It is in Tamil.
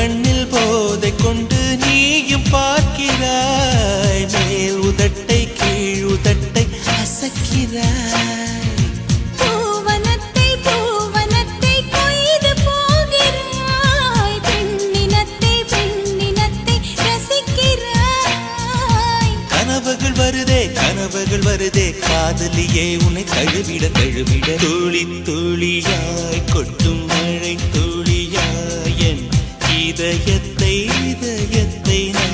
கண்ணில் போதை கொண்டு நீயும் பார்க்கிறாய். மேல் உதட்டை கீழ் உதட்டை அசக்கிறாய். வருதே கனவுகள் வருதே. காதலியே உன்னை தழுவிட தழுவிட. துளி துளியாய் கொட்டும் மழை இதயத்தை இதயத்தை நான்